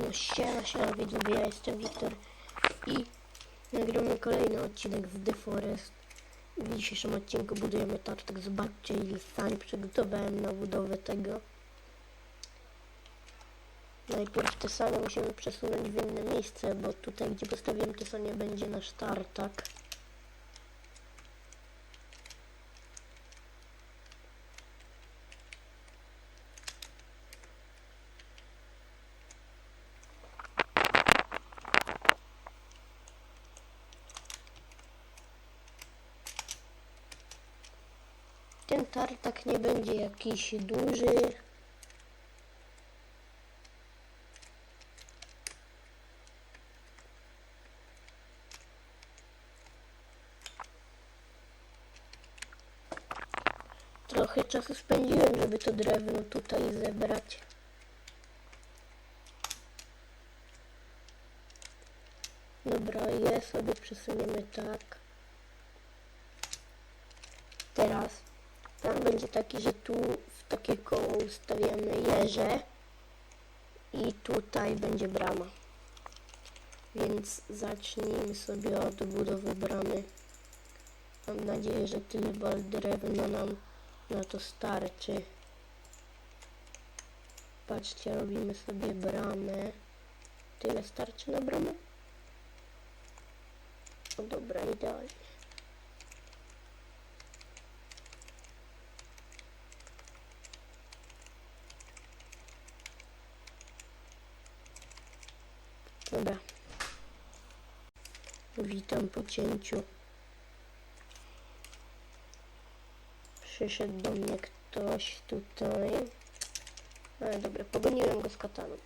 No siema, siema widzowie, ja jestem Wiktor i nagramy kolejny odcinek z The Forest. W dzisiejszym odcinku budujemy tartak, zobaczcie ile sami przygotowałem na budowę tego. Najpierw te sanie musimy przesunąć w inne miejsce, bo tutaj gdzie postawiłem te sanie będzie nasz tartak. Ten tartak nie będzie jakiś duży. Trochę czasu spędziłem, żeby to drewno tutaj zebrać. Dobra, je sobie przesuniemy tak. Teraz plan będzie taki, że tu w takie koło ustawiamy jeże i tutaj będzie brama. Więc zacznijmy sobie od budowy bramy. Mam nadzieję, że tyle bal drewna nam na to starczy. Patrzcie, robimy sobie bramę. Tyle starczy na bramę? O dobra, idealnie. Dobra. Witam po cięciu. Przyszedł do mnie ktoś tutaj. Ale dobra, pogoniłem go z kataną.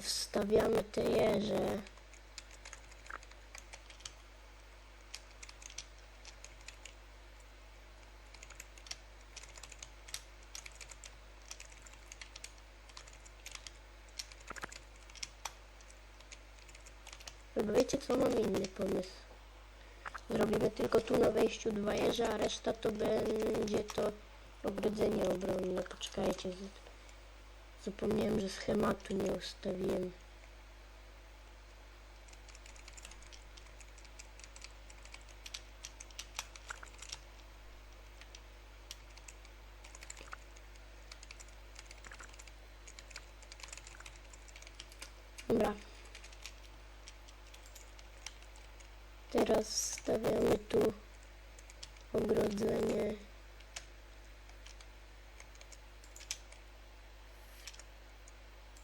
Wstawiamy te jeże. Chyba wiecie co, mam inny pomysł. Zrobimy tylko tu na wejściu dwa jeże, a reszta to będzie to ogrodzenie obronne. Poczekajcie, z- zapomniałem, że schematu nie ustawiłem. Dobra. Teraz stawiamy tu ogrodzenie.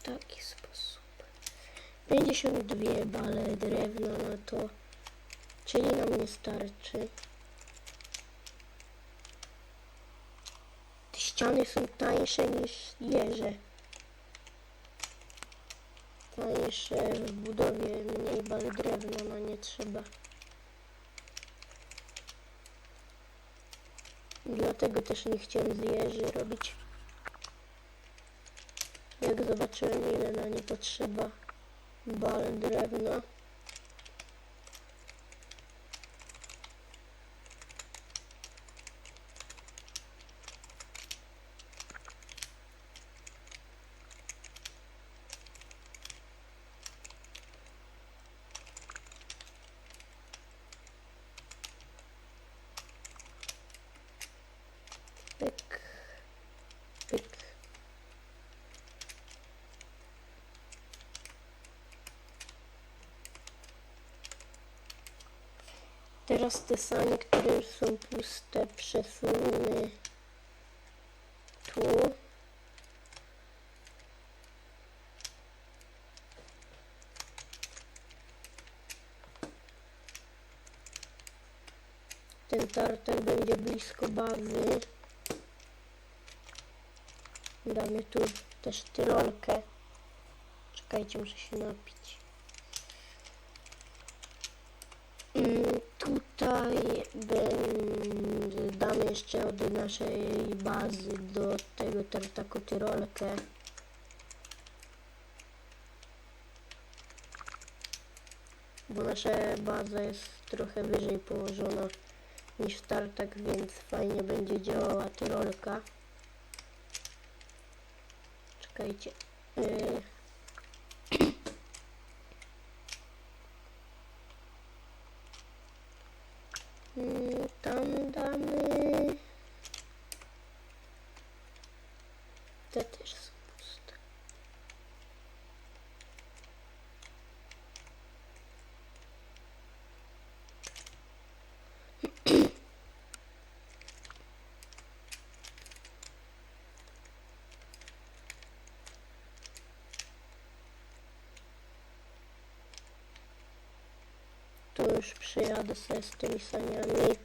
W taki sposób. 52 bale drewna na to, czyli nam nie starczy. Te ściany są tańsze niż jeże. Tańsze w budowie, mniej bal drewna, no nie trzeba. Dlatego też nie chciałem z jeży robić. Jak zobaczyłem ile na nie potrzeba bal drewna. Pyk. Pyk. Teraz te sanie, które są puste, przesunę tu. Ten tartak będzie blisko bazy. Damy tu też tyrolkę. Czekajcie, muszę się napić. Mm, Tutaj damy jeszcze od naszej bazy do tego tartaku tyrolkę. Bo nasza baza jest trochę wyżej położona niż tartak, więc fajnie będzie działała tyrolka. Czekajcie. Yy, Dum dum. Tu już przyjadę sobie z tymi saniami.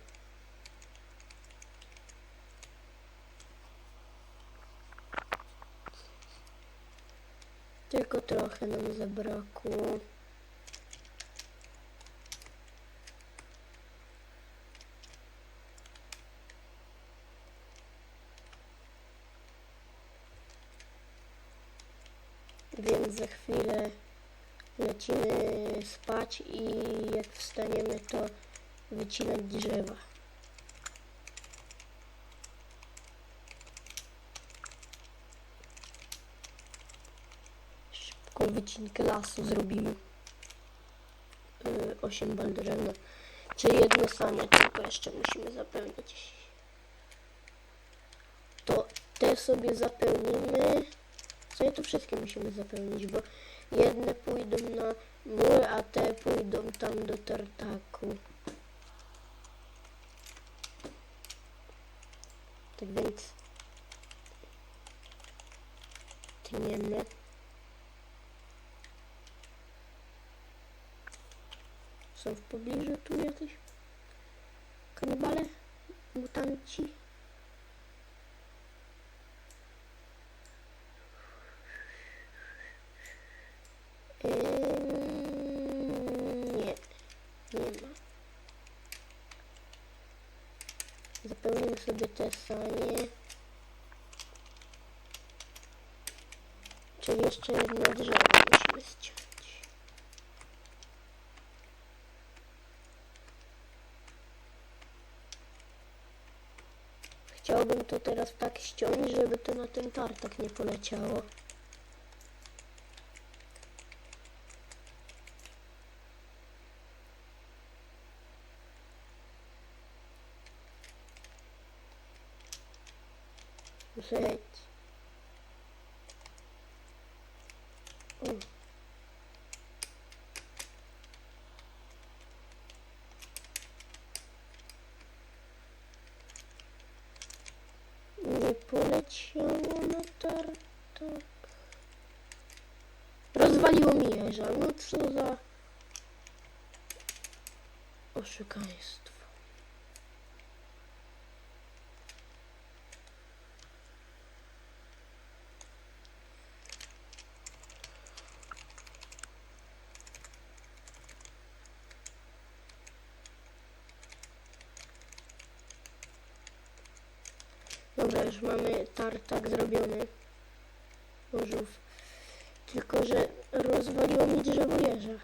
Tylko trochę nam zabrakło. Więc za chwilę lecimy i jak wstaniemy to wycinać drzewa. Szybką wycinkę lasu zrobimy. Yy, 8 bal drewna. Czyli jedno sanie tylko jeszcze musimy zapełnić. To te sobie zapełnimy. Co nie to wszystkie musimy zapełnić, bo jedne pójdą na mur, a te pójdą tam do tartaku. Tak więc tniemy. Są w pobliżu tu jakieś kanibale, mutanci. Ym, nie, nie ma. Zapełnimy sanie. Czyli jeszcze jedno drzewo musimy ściąć. Chciałbym to teraz tak ściąć, żeby to na ten tartak nie poleciało. Żeć. O. Nie poleciało na tartak. Rozwaliło mi jeża. No co za oszukaństwo. Dobra, już mamy tartak zrobiony. Różów. Tylko, że rozwaliło mi drzewo jeża.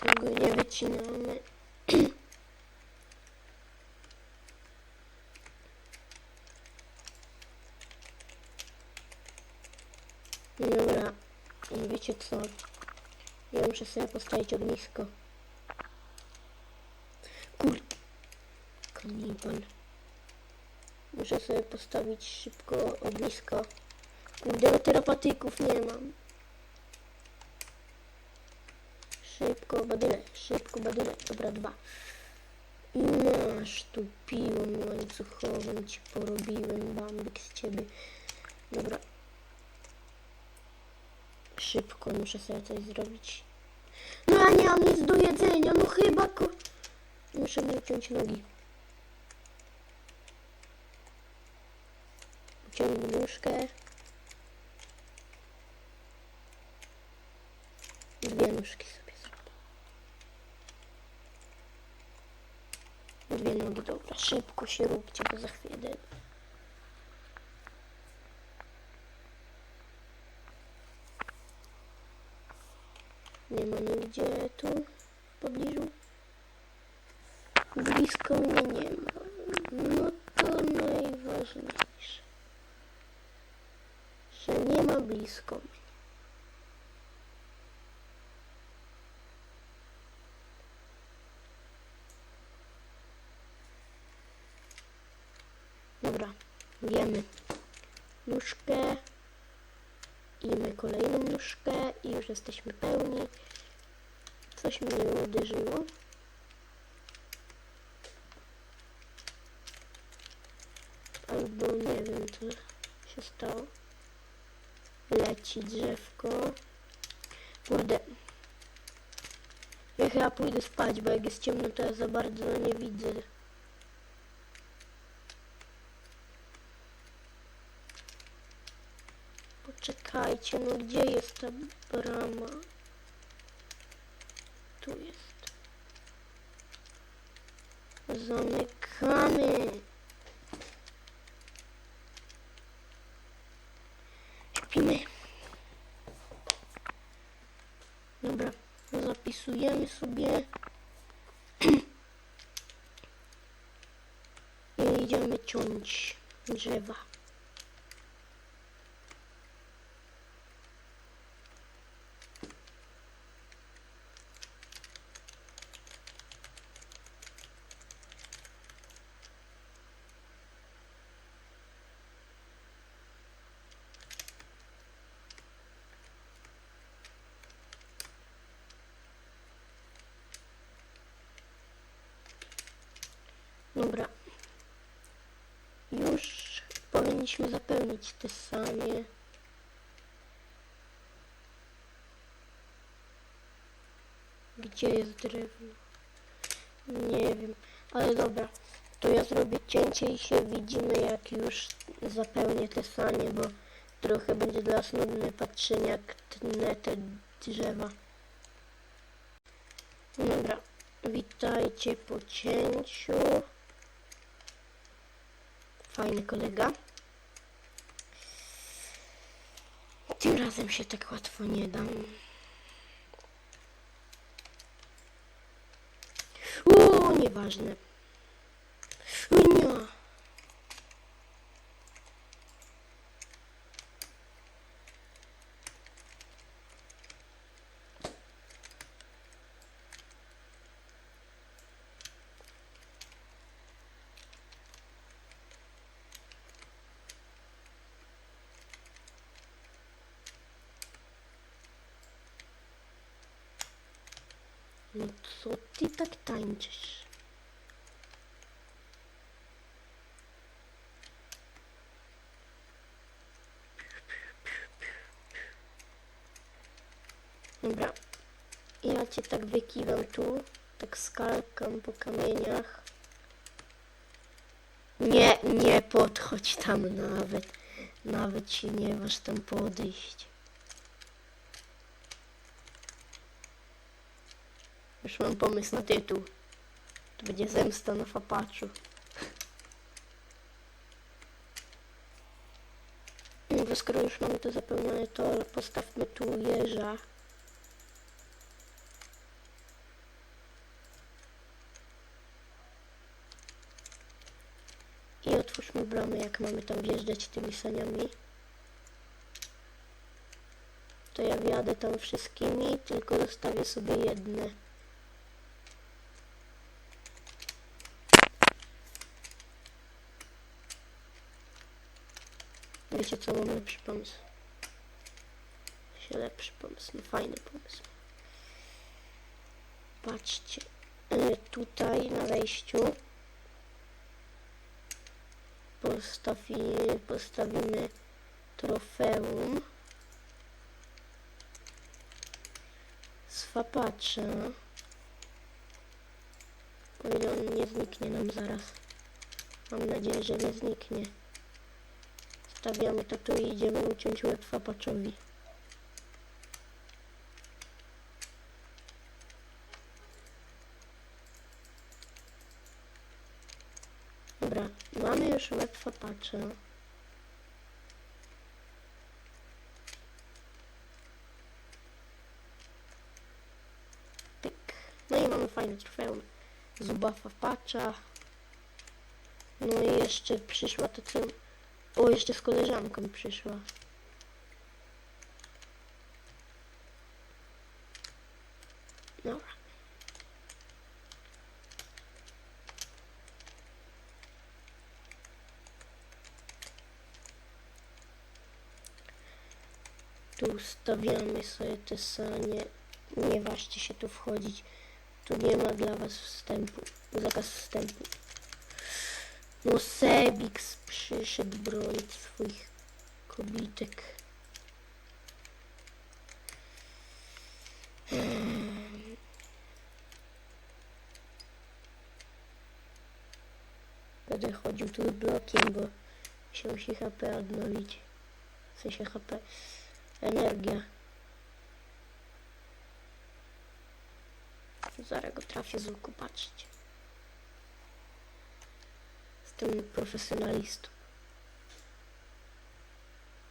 Tego nie wycinamy. Dobra, wiecie co? Ja muszę sobie postawić ognisko. Kur... Kanibal. Muszę sobie postawić szybko ognisko. Kurde, terapatyków nie mam. Szybko, badyle, szybko, badyle. Dobra, dwa. Masz tu piłą łańcuchową ci porobiłem, bambik z ciebie. Dobra, Szybko muszę sobie coś zrobić. No ja nie mam nic do jedzenia, no chyba ko... Muszę wyciąć nogi. Wyciągnę nóżkę. Dwie nóżki sobie zrobię. Dwie nogi, dobra. Szybko się róbcie, bo za chwilę Nie ma nigdzie tu w pobliżu. Blisko mnie nie ma. No to najważniejsze. że nie ma blisko mnie. Dobra, wiemy. Nóżkę. I kolejną nóżkę i już jesteśmy pełni. Coś mnie uderzyło. Albo nie wiem co się stało. Leci drzewko. Kurde. Ja chyba pójdę spać, bo jak jest ciemno to ja za bardzo nie widzę. Poczekajcie, no gdzie jest ta brama? Tu jest. Zamykamy. Śpimy. Dobra, zapisujemy sobie. I idziemy ciąć drzewa. Dobra. Już powinniśmy zapełnić te sanie. Gdzie jest drewno? Nie wiem, ale dobra. To ja zrobię cięcie i się widzimy jak już zapełnię te sanie, bo trochę będzie dla nas nudne patrzenie jak tnę te drzewa. Dobra, witajcie po cięciu. Fajny kolega. Tym razem się tak łatwo nie dam. Uuu, nieważne. Nie. No co ty tak tańczysz? Dobra. Ja cię tak wykiwam tu. Tak skalkam po kamieniach. Nie, nie podchodź tam nawet. Nawet się nie masz tam podejść. Już mam pomysł na tytuł. To będzie zemsta na fapaczu. Bo skoro już mamy to zapełnione, to postawmy tu jeża. I otwórzmy bramę, jak mamy tam wjeżdżać tymi saniami. To ja wjadę tam wszystkimi, tylko zostawię sobie jedne. Wiecie co, mam lepszy pomysł. Lepszy pomysł, no fajny pomysł. Patrzcie, e, tutaj na wejściu postawi, postawimy trofeum z fapacza. O ile on nie zniknie nam zaraz. Mam nadzieję, że nie zniknie. Stawiamy to tu i idziemy uciąć łeb fapaczowi. Dobra, mamy już łeb fapacza. Tyk. No i mamy fajne trofeum. Zuba fapacza. No i jeszcze przyszła to co... O, jeszcze z koleżanką przyszła. Dobra. Tu stawiamy, sobie te sanie. Nie ważcie się tu wchodzić. Tu nie ma dla was wstępu. Zakaz wstępu. Sebix przyszedł bronić swoich kobitek. Ehm. Będę chodził tu blokiem, bo się musi HP odnowić. W sensie HP. Energia. Zaraz go trafię z łuku, patrzcie. Jestem profesjonalistą.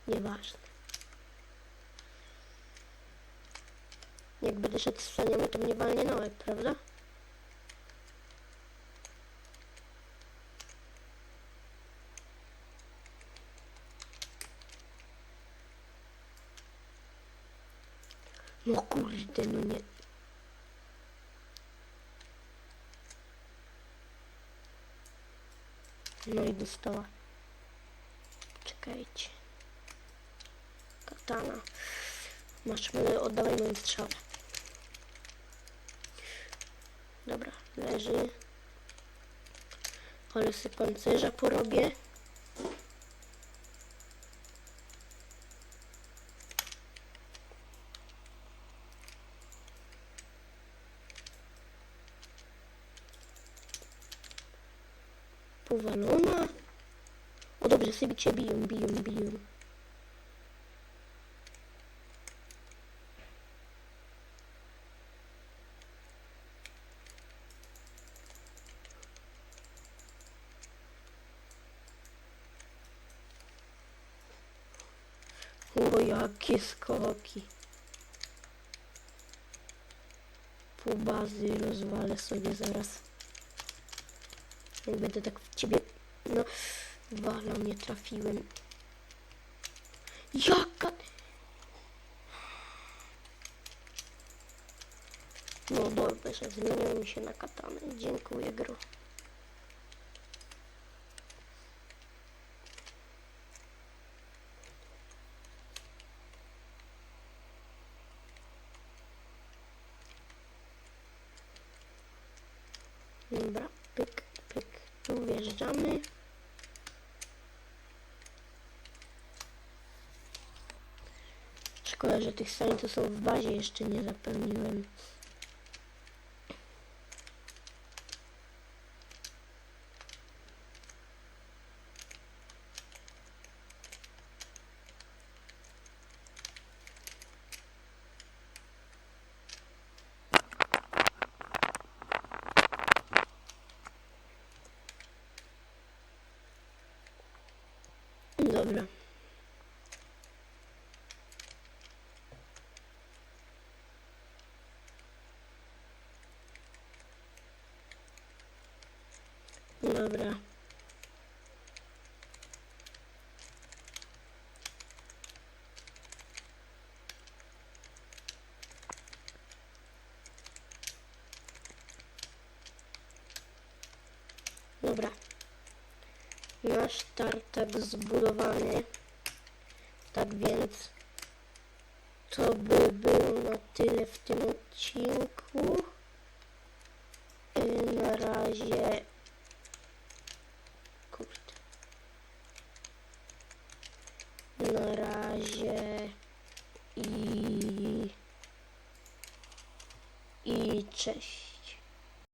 Nieważne. Jak będę szedł z saniami, to mnie walnie na łeb, prawda? No kurde, no nie. No i dostała. Czekajcie. Katana. Masz, e, oddawaj moją strzałę. Dobra, leży. Ale sobie pancerza porobię. Powalona. Sobie cię biją, biją, biją. O, jakie skoki. Pół bazy rozwalę sobie zaraz. Jak będę tak w ciebie... No, wala nie trafiłem. Jaka... No dobrze, zmieniłem się na katanę. Dziękuję, gro. Dobra, pyk, pyk. Tu wjeżdżamy. Szkoda, że tych sali są w bazie jeszcze nie zapełniłem. Dobra. Dobra. Dobra. Nasz tartak zbudowany. Tak więc to by było na tyle w tym odcinku. Yy, Na razie.